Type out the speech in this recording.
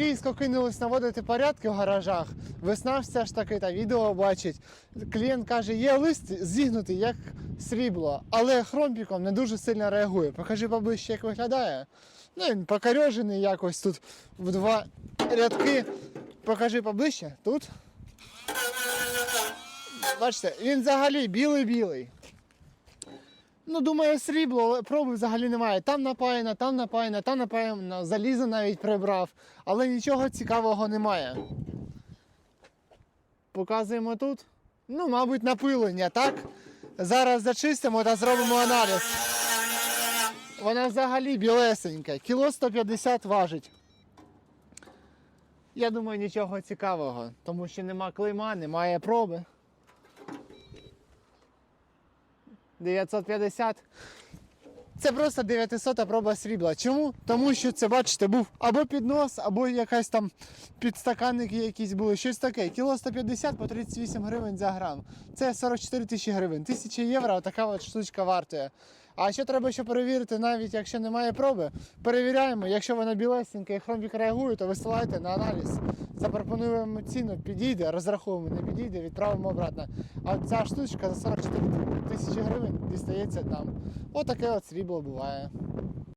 різко кинулись наводити порядки в гаражах. Весна все ж таки та відео бачить. Клієнт каже, є лист зігнутий як срібло, але хромпіком не дуже сильно реагує. Покажи поближче, як виглядає. Ну, він покорьожений якось тут в два рядки. Покажи поближче. Тут. Бачите, він взагалі білий-білий. Ну, думаю, срібло, але проби взагалі немає. Там напаяно, там напаяно, там напаяно, залізо навіть прибрав, але нічого цікавого немає. Показуємо тут. Ну, мабуть, напилення, так? Зараз зачистимо та зробимо аналіз. Вона взагалі білесенька, кіло 150 важить. Я думаю, нічого цікавого, тому що нема клейма, немає проби. 950. Це просто 900 проба срібла. Чому? Тому що це, бачите, був або піднос, або якась там підстаканники якісь були, щось таке. Кіло 150 по 38 гривень за грам. Це 44 тисячі гривень. Тисяча євро така от штучка вартує. А ще треба ще перевірити, навіть якщо немає проби, перевіряємо. Якщо вона білесенька і хромбік реагує, то висилайте на аналіз. Запропонуємо ціну, підійде, розраховуємо, не підійде, відправимо обратно. А ця штучка за 44 тисячі гривень дістається нам. Отаке от срібло буває.